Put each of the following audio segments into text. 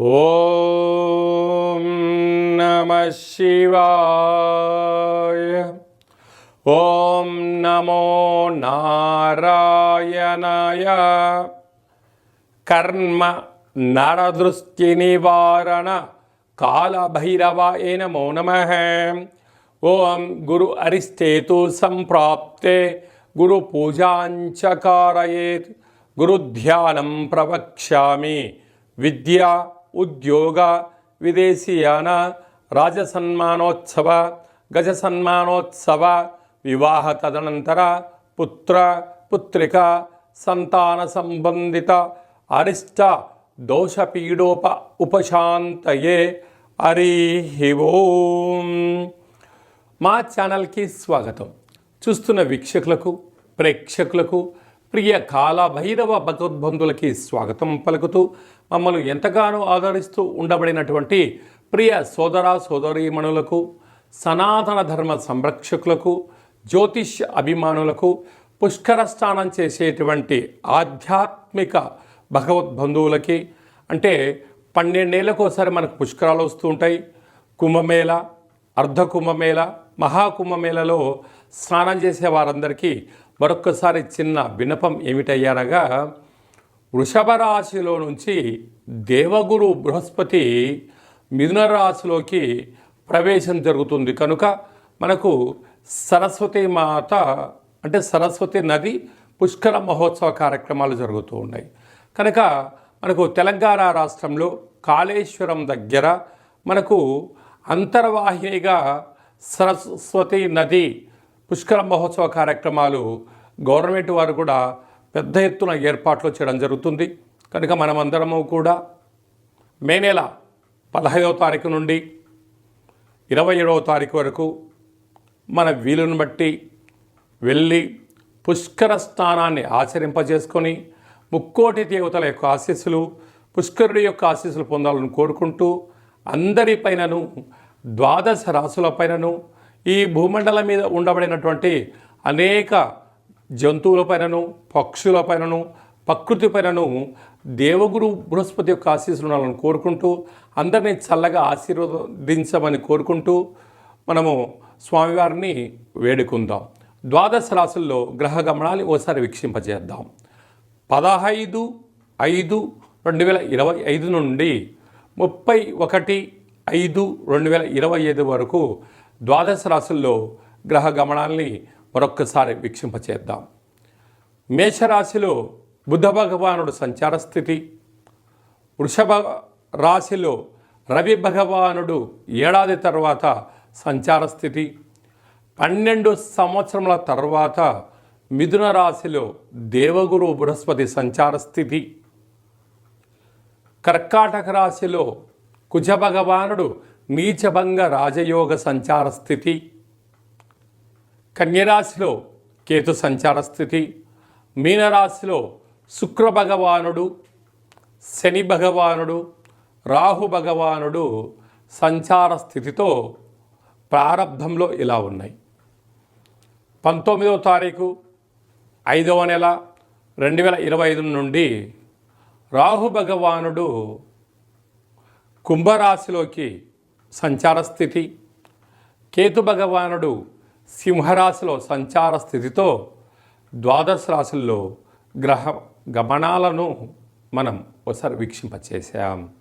ओम नमः शिवाय। ओम नमो नारायणाय। कर्म नरदृष्टिनिवारण कालभैरवाय नमो नमः। ओम गुरु अरिस्तेतु संप्राप्ते गुरुपूजाञ्च कारयेत् गुरुध्यानं प्रवक्ष्यामि। विद्या ఉద్యోగ విదేశీయాన రాజసన్మానోత్సవ గజ సన్మానోత్సవ వివాహ తదనంతర పుత్ర పుత్రిక సంతాన సంబంధిత అరిష్ట దోషపీడోప ఉపశాంతయే హరి ఓం. మా ఛానల్కి స్వాగతం. చూస్తున్న వీక్షకులకు ప్రేక్షకులకు ప్రియ కాలభైరవ భగవద్బంధులకి స్వాగతం పలుకుతూ మమ్మల్ని ఎంతగానో ఆదరిస్తూ ఉండబడినటువంటి ప్రియ సోదర సోదరీమణులకు సనాతన ధర్మ సంరక్షకులకు జ్యోతిష్ అభిమానులకు పుష్కర స్నానం చేసేటువంటి ఆధ్యాత్మిక భగవద్బంధువులకి అంటే పన్నెండేళ్ళకు ఒకసారి మనకు పుష్కరాలు వస్తూ ఉంటాయి. కుంభమేళ అర్ధ కుంభమేళ మహాకుంభమేళలో స్నానం చేసే వారందరికీ మరొక్కసారి చిన్న వినపం ఏమిటయ్యారగా వృషభ రాశిలో నుంచి దేవగురు బృహస్పతి మిథున రాశిలోకి ప్రవేశం జరుగుతుంది. కనుక మనకు సరస్వతి మాత అంటే సరస్వతి నది పుష్కర మహోత్సవ కార్యక్రమాలు జరుగుతూ ఉన్నాయి. కనుక మనకు తెలంగాణ రాష్ట్రంలో కాళేశ్వరం దగ్గర మనకు అంతర్వాహినిగా సరస్వతి నది పుష్కర మహోత్సవ కార్యక్రమాలు గవర్నమెంట్ వారు కూడా పెద్ద ఎత్తున ఏర్పాట్లు చేయడం జరుగుతుంది. కనుక మనమందరము కూడా మే నెల పదహైదవ తారీఖు నుండి ఇరవై ఏడవ తారీఖు వరకు మన వీలుని బట్టి వెళ్ళి పుష్కర స్నానాన్ని ఆచరింపజేసుకొని ముక్కోటి దేవతల యొక్క ఆశీస్సులు పుష్కరుడి యొక్క ఆశీస్సులు పొందాలని కోరుకుంటూ అందరిపైనను ద్వాదశ రాసులపైనను ఈ భూమండలం మీద ఉండబడినటువంటి అనేక జంతువులపైనను పక్షులపైనను ప్రకృతిపైనను దేవగురు బృహస్పతి యొక్క ఆశీస్సులను కోరుకుంటూ అందరినీ చల్లగా ఆశీర్వదించమని కోరుకుంటూ మనము స్వామివారిని వేడుకుందాం. ద్వాదశ రాశుల్లో గ్రహ గమనాన్ని ఓసారి వీక్షింపజేద్దాం. పదహైదు ఐదు రెండు వేల ఇరవై ఐదు నుండి ముప్పై ఒకటి ఐదు రెండు వేల ఇరవై ఐదు వరకు ద్వాదశ రాశుల్లో గ్రహ గమనాల్ని మరొక్కసారి వీక్షింపచేద్దాం. మేషరాశిలో బుద్ధ భగవానుడు సంచార స్థితి. వృషభ రాశిలో రవి భగవానుడు ఏడాది తర్వాత సంచార స్థితి. పన్నెండు సంవత్సరముల తర్వాత మిథున రాశిలో దేవగురు బృహస్పతి సంచార స్థితి. కర్కాటక రాశిలో కుజ భగవానుడు నీచభంగ రాజయోగ సంచార స్థితి. కన్యరాశిలో కేతు సంచార స్థితి మీనరాశిలో శుక్ర భగవానుడు శని భగవానుడు రాహు భగవానుడు సంచార స్థితితో ప్రారంభంలో ఇలా ఉన్నాయి. పంతొమ్మిదవ తారీఖు ఐదవ నెల రెండు వేల ఇరవై ఐదు నుండి రాహు భగవానుడు కుంభరాశిలోకి సంచార స్థితి కేతు భగవానుడు సింహరాశిలో సంచార స్థితితో ద్వాదశ రాశుల్లో గ్రహ గమనాలను మనం ఒకసారి వీక్షింపచేసాం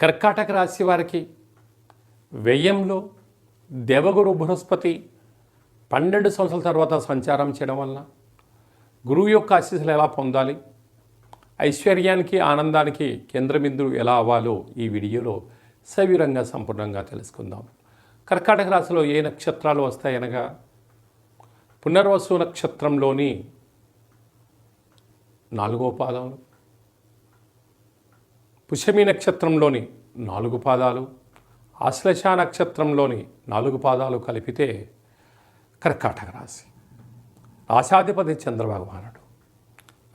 కర్కాటక రాశి వారికి వ్యయంలో దేవగురు బృహస్పతి పన్నెండు సంవత్సరాల తర్వాత సంచారం చేయడం వల్ల గురువు యొక్క ఆశీస్సులు ఎలా పొందాలి? ఐశ్వర్యానికి ఆనందానికి కేంద్రబిందువు ఎలా అవ్వాలో ఈ వీడియోలో సవివరంగా సంపూర్ణంగా తెలుసుకుందాం. కర్కాటక రాశిలో ఏ నక్షత్రాలు వస్తాయనగా పునర్వసు నక్షత్రంలోని నాలుగో పాదాలు పుషమి నక్షత్రంలోని నాలుగు పాదాలు ఆశ్లేష నక్షత్రంలోని నాలుగు పాదాలు కలిపితే కర్కాటక రాశి. రాశాధిపతి చంద్రభగవానుడు.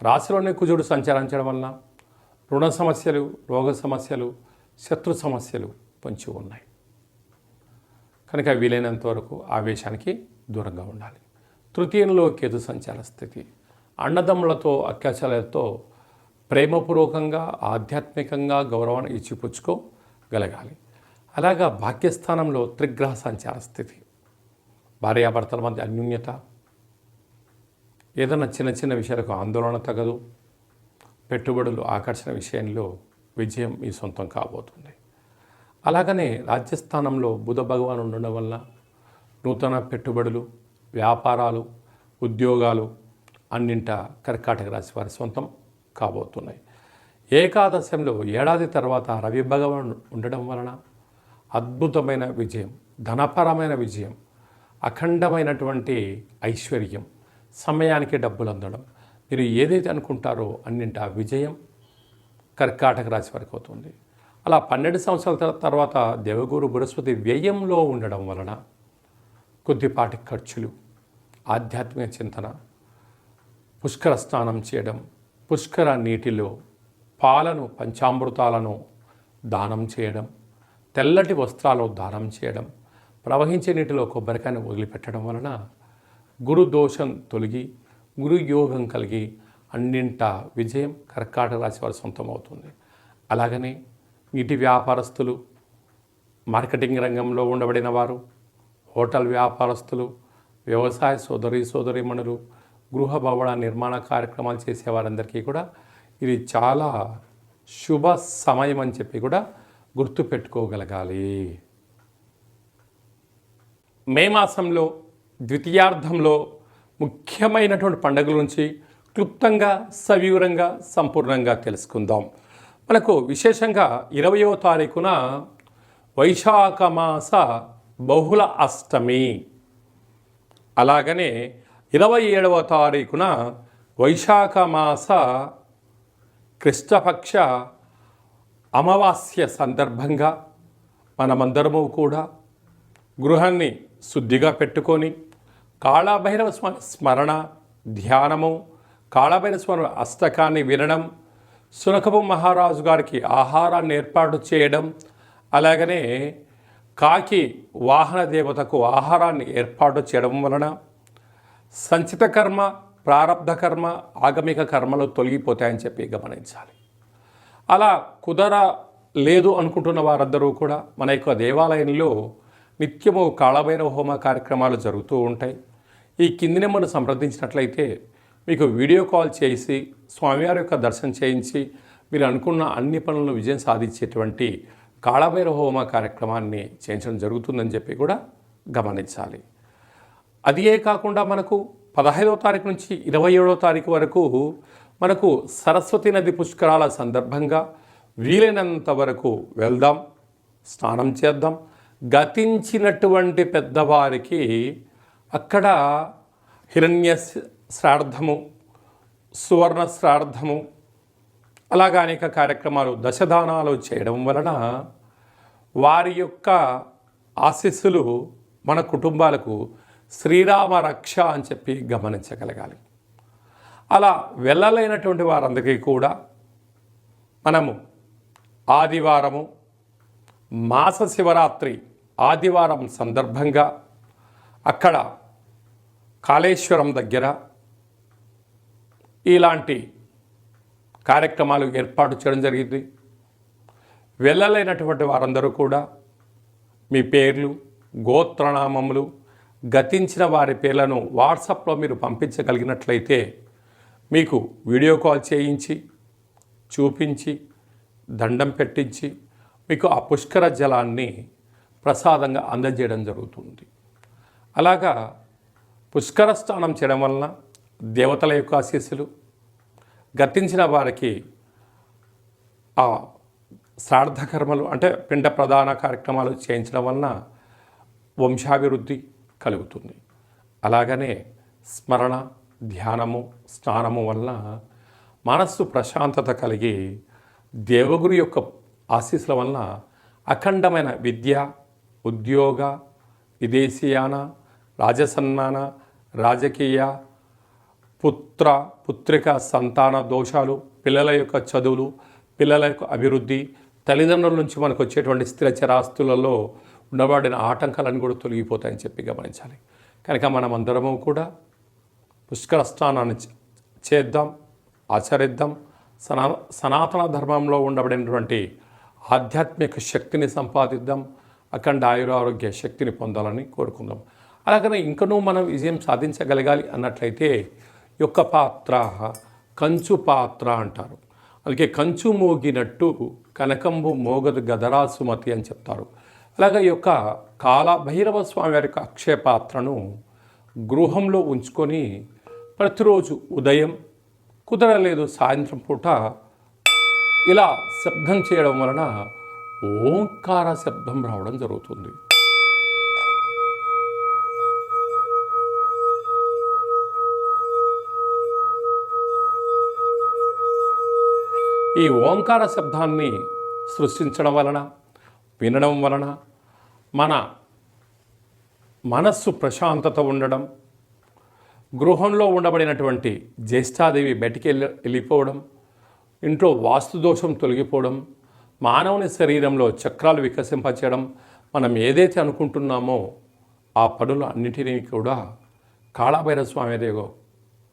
రాశిలోనే కుజుడు సంచరించడం వలన రుణ సమస్యలు రోగ సమస్యలు శత్రు సమస్యలు పొంచి ఉన్నాయి. కనుక వీలైనంత వరకు ఆవేశానికి దూరంగా ఉండాలి. తృతీయంలో కేతు సంచార స్థితి. అన్నదమ్ములతో అత్యాచారాలతో ప్రేమపూర్వకంగా ఆధ్యాత్మికంగా గౌరవాన్ని ఇచ్చిపుచ్చుకోగలగాలి. అలాగా భాగ్యస్థానంలో త్రిగ్రహ సంచార స్థితి. భార్యాభర్తల మధ్య అన్యూన్యత. ఏదైనా చిన్న చిన్న విషయాలకు ఆందోళన తగదు. పెట్టుబడులు ఆకర్షణ విషయంలో విజయం మీ సొంతం కాబోతుంది. అలాగనే రాజ్యస్థానంలో బుధ భగవాన్ ఉండడం వల్ల నూతన పెట్టుబడులు వ్యాపారాలు ఉద్యోగాలు అన్నింట కర్కాటక రాశి వారి సొంతం కాబోతున్నాయి. ఏకాదశంలో ఏడాది తర్వాత రవి భగవాన్ ఉండడం వలన అద్భుతమైన విజయం ధనపరమైన విజయం అఖండమైనటువంటి ఐశ్వర్యం సమయానికి డబ్బులు అందడం. మీరు ఏదైతే అనుకుంటారో అన్నింట విజయం కర్కాటక రాశి వరకు అవుతుంది. అలా పన్నెండు సంవత్సరాల తర్వాత దేవగురు బృహస్పతి వ్యయంలో ఉండడం వలన కొద్దిపాటి ఖర్చులు ఆధ్యాత్మిక చింతన పుష్కర స్నానం చేయడం పుష్కర నీటిలో పాలను పంచామృతాలను దానం చేయడం తెల్లటి వస్త్రాలు దానం చేయడం ప్రవహించే నీటిలో కొబ్బరికాయను వదిలిపెట్టడం వలన గురు దోషం తొలగి గురు యోగం కలిగి అన్నింట విజయం కర్కాటక రాశి వారి సొంతం అవుతుంది. అలాగనే నీటి వ్యాపారస్తులు మార్కెటింగ్ రంగంలో ఉండబడిన వారు హోటల్ వ్యాపారస్తులు వ్యవసాయ సోదరి సోదరిమణులు గృహ భవన నిర్మాణ కార్యక్రమాలు చేసేవారందరికీ కూడా ఇది చాలా శుభ సమయం అని చెప్పి కూడా గుర్తుపెట్టుకోగలగాలి మే మాసంలో ద్వితీయార్థంలో ముఖ్యమైనటువంటి పండుగల నుంచి క్లుప్తంగా సవివరంగా సంపూర్ణంగా తెలుసుకుందాం. మనకు విశేషంగా ఇరవయో తారీఖున వైశాఖ మాస బహుళ అష్టమి. అలాగనే ఇరవై ఏడవ తారీఖున వైశాఖ మాస కృష్ణపక్ష అమావాస్య సందర్భంగా మనమందరము కూడా గృహాన్ని శుద్ధిగా పెట్టుకొని కాళభైరవ స్వామి స్మరణ ధ్యానము కాళభైరవ స్వామి అష్టకాన్ని వినడం సునకపు మహారాజు గారికి ఆహారాన్ని ఏర్పాటు చేయడం అలాగనే కాకి వాహన దేవతకు ఆహారాన్ని ఏర్పాటు చేయడం వలన సంచిత కర్మ ప్రారబ్ధ కర్మ ఆగమిక కర్మలు తొలగిపోతాయని చెప్పి గమనించాలి. అలా కుదర లేదు అనుకుంటున్న వారందరూ కూడా మన యొక్క దేవాలయంలో నిత్యము కాళభైరవ హోమ కార్యక్రమాలు జరుగుతూ ఉంటాయి. ఈ కింది నెంబర్ను సంప్రదించినట్లయితే మీకు వీడియో కాల్ చేసి స్వామివారి యొక్క దర్శనం చేయించి మీరు అనుకున్న అన్ని పనులను విజయం సాధించేటువంటి కాళభైర హోమ కార్యక్రమాన్ని చేయించడం జరుగుతుందని చెప్పి కూడా గమనించాలి. అదియే కాకుండా మనకు పదహైదవ తారీఖు నుంచి ఇరవై ఏడవ తారీఖు వరకు మనకు సరస్వతి నది పుష్కరాల సందర్భంగా వీలైనంత వరకు వెళ్దాం స్నానం చేద్దాం. గతించినటువంటి పెద్దవారికి అక్కడ హిరణ్య శ్రార్థము సువర్ణ శ్రార్థము అలాగా అనేక కార్యక్రమాలు దశదానాలు చేయడం వలన వారి యొక్క ఆశీస్సులు మన కుటుంబాలకు శ్రీరామ రక్ష అని చెప్పి గమనించగలగాలి. అలా వెళ్ళలేనటువంటి వారందరికీ కూడా మనము ఆదివారము మాస శివరాత్రి ఆదివారం సందర్భంగా అక్కడ కాళేశ్వరం దగ్గర ఇలాంటి కార్యక్రమాలు ఏర్పాటు చేయడం జరిగింది. వెళ్ళలేనటువంటి వారందరూ కూడా మీ పేర్లు గోత్రనామములు గతించిన వారి పేర్లను వాట్సాప్లో మీరు పంపించగలిగినట్లయితే మీకు వీడియో కాల్ చేయించి చూపించి దండం పెట్టించి మీకు ఆ పుష్కర జలాన్ని ప్రసాదంగా అందజేయడం జరుగుతుంది. అలాగా పుష్కర స్నానం చేయడం వలన దేవతల యొక్క ఆశీస్సులు గతించిన వారికి ఆ శ్రాద్ధ కర్మలు అంటే పిండ ప్రధాన కార్యక్రమాలు చేయించడం వలన వంశాభివృద్ధి కలుగుతుంది. అలాగనే స్మరణ ధ్యానము స్నానము వలన మనస్సు ప్రశాంతత కలిగి దేవగురు యొక్క ఆశీస్సుల వలన అఖండమైన విద్య ఉద్యోగ విదేశీయాన రాజసన్మాన రాజకీయ పుత్ర పుత్రిక సంతాన దోషాలు పిల్లల యొక్క చదువులు పిల్లల యొక్క అభివృద్ధి తల్లిదండ్రుల నుంచి మనకు వచ్చేటువంటి స్థిర చరాస్తులలో ఉండబడిన ఆటంకాలను కూడా తొలగిపోతాయని చెప్పి గమనించాలి. కనుక మనం అందరము కూడా పుష్కర స్నానాన్ని చేద్దాం ఆచరిద్దాం. సనా సనాతన ధర్మంలో ఉండబడినటువంటి ఆధ్యాత్మిక శక్తిని సంపాదిద్దాం అఖండ ఆయురారోగ్య శక్తిని పొందాలని కోరుకుందాం. అలాగనే ఇంకనూ మనం విజయం సాధించగలగాలి అన్నట్లయితే యొక్క పాత్ర కంచు పాత్ర అంటారు. అందుకే కంచు మోగినట్టు కనకంబు మోగదు గదరా సుమతి అని చెప్తారు. అలాగే ఈ యొక్క కాలభైరవ స్వామి వారి యొక్క అక్షయ పాత్రను గృహంలో ఉంచుకొని ప్రతిరోజు ఉదయం కుదరలేదు సాయంత్రం పూట ఇలా శబ్దం చేయడం వలన ఓంకార శబ్దం రావడం జరుగుతుంది. ఈ ఓంకార శబ్దాన్ని సృష్టించడం వలన వినడం వలన మన మనస్సు ప్రశాంతత ఉండడం గృహంలో ఉండబడినటువంటి జ్యేష్ఠాదేవి బయటికి వెళ్ళి వెళ్ళిపోవడం ఇంట్లో వాస్తు దోషం తొలగిపోవడం మానవుని శరీరంలో చక్రాలు వికసింపచేయడం మనం ఏదైతే అనుకుంటున్నామో ఆ పనులు అన్నిటినీ కూడా కాళభైరవ స్వామి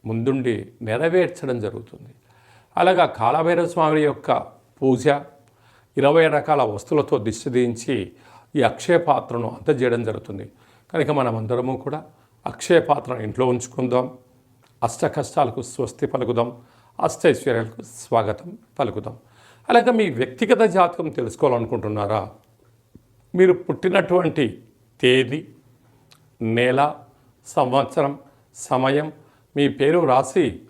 ముందుండి నెరవేర్చడం జరుగుతుంది. అలాగా కాళభైరవ స్వామి యొక్క పూజ ఇరవై రకాల వస్తువులతో దిష్టి దించి ఈ అక్షయ పాత్రను అందజేయడం జరుగుతుంది. కనుక మనమందరము కూడా అక్షయ పాత్రను ఇంట్లో ఉంచుకుందాం. అష్ట కష్టాలకు స్వస్తి పలుకుదాం. అష్టైశ్వర్యాలకు స్వాగతం పలుకుదాం. అలాగే మీ వ్యక్తిగత జాతకం తెలుసుకోవాలనుకుంటున్నారా? మీరు పుట్టినటువంటి తేదీ నెల సంవత్సరం సమయం మీ పేరు రాసి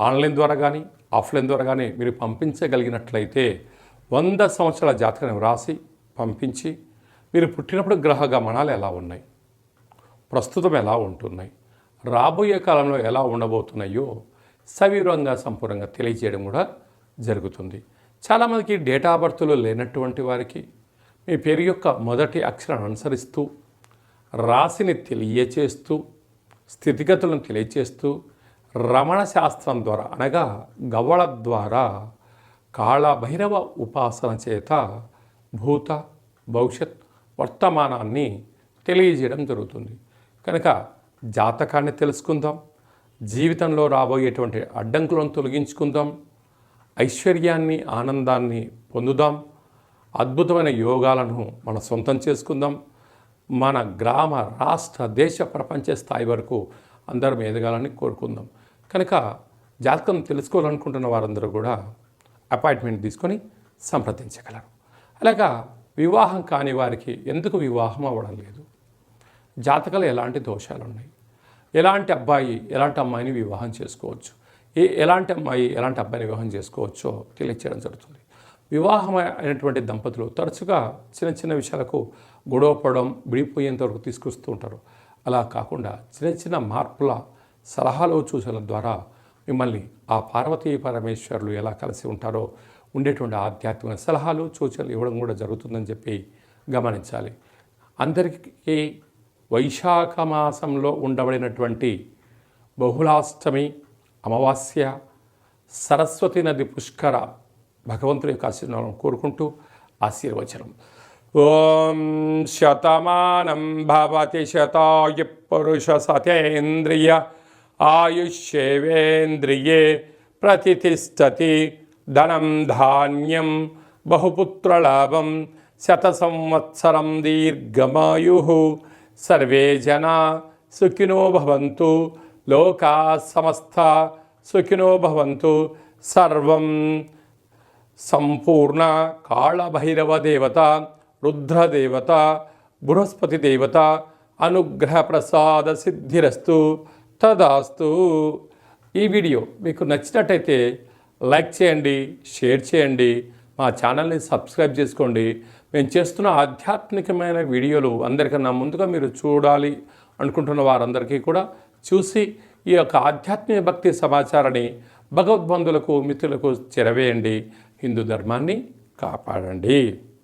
ఆన్లైన్ ద్వారా కానీ ఆఫ్లైన్ ద్వారాగానే మీరు పంపించగలిగినట్లయితే వంద సంవత్సరాల జాతకాన్ని వ్రాసి పంపించి మీరు పుట్టినప్పుడు గ్రహ గమనాలు ఎలా ఉన్నాయి? ప్రస్తుతం ఎలా ఉంటున్నాయి? రాబోయే కాలంలో ఎలా ఉండబోతున్నాయో సవివరంగా సంపూర్ణంగా తెలియజేయడం కూడా జరుగుతుంది. చాలామందికి డేటా బర్త్లో లేనటువంటి వారికి మీ పేరు యొక్క మొదటి అక్షరాన్ని అనుసరిస్తూ రాశిని తెలియచేస్తూ స్థితిగతులను తెలియచేస్తూ రమణ శాస్త్రం ద్వారా అనగా గవళ ద్వారా కాళభైరవ ఉపాసన చేత భూత భవిష్యత్ వర్తమానాన్ని తెలియజేయడం జరుగుతుంది. కనుక జాతకాన్ని తెలుసుకుందాం జీవితంలో రాబోయేటువంటి అడ్డంకులను తొలగించుకుందాం ఐశ్వర్యాన్ని ఆనందాన్ని పొందుదాం అద్భుతమైన యోగాలను మన సొంతం చేసుకుందాం. మన గ్రామ రాష్ట్ర దేశ ప్రపంచ స్థాయి వరకు అందరం ఎదగాలని కోరుకుందాం. కనుక జాతకం తెలుసుకోవాలనుకుంటున్న వారందరూ కూడా అపాయింట్మెంట్ తీసుకొని సంప్రదించగలరు. అలాగా వివాహం కాని వారికి ఎందుకు వివాహం అవ్వడం లేదు? జాతకాలు ఎలాంటి దోషాలు ఉన్నాయి ఎలాంటి అబ్బాయి ఎలాంటి అమ్మాయిని వివాహం చేసుకోవచ్చు? ఏ ఎలాంటి అమ్మాయి ఎలాంటి అబ్బాయిని వివాహం చేసుకోవచ్చో తెలియచేయడం జరుగుతుంది. వివాహం అయినటువంటి దంపతులు తరచుగా చిన్న చిన్న విషయాలకు గొడవపడడం విడిపోయేంత వరకు తీసుకొస్తూ ఉంటారు. అలా కాకుండా చిన్న చిన్న మార్పుల సలహాలు సూచనల ద్వారా మిమ్మల్ని ఆ పార్వతీ పరమేశ్వరులు ఎలా కలిసి ఉంటారో ఉండేటువంటి ఆధ్యాత్మిక సలహాలు సూచనలు ఇవ్వడం కూడా జరుగుతుందని చెప్పి గమనించాలి. అందరికీ వైశాఖ మాసంలో ఉండబడినటువంటి బహుళాష్టమి అమావాస్య సరస్వతి నది పుష్కర భగవంతుడి యొక్క ఆశీర్వాదం కోరుకుంటూ ఆశీర్వచనం. ఓం శతమానం భవతి శతాయు పురుష సతేంద్రియ ఆయుష్యేవేంద్రియే ప్రతిష్టతి ధనం ధాన్యం బహుపుత్రలాభం శత సంవత్సరం దీర్ఘమాయు సర్వే జనా సుఖినో భవంతు లోకా సమస్త సుఖినో భవంతు సర్వం సంపూర్ణ కాళభైరవ దేవత రుద్రదేవత బృహస్పతి దేవత అనుగ్రహ ప్రసాద సిద్ధిరస్తు తదాస్తు ఈ వీడియో. మీకు నచ్చినట్టయితే లైక్ చేయండి షేర్ చేయండి మా ఛానల్ని సబ్స్క్రైబ్ చేసుకోండి. మేము చేస్తున్న ఆధ్యాత్మికమైన వీడియోలు అందరికన్నా ముందుగా మీరు చూడాలి అనుకుంటున్న వారందరికీ కూడా చూసి ఈ యొక్క ఆధ్యాత్మిక భక్తి సమాచారాన్ని భగవద్బంధులకు మిత్రులకు చెరవేయండి. హిందూ ధర్మాన్ని కాపాడండి.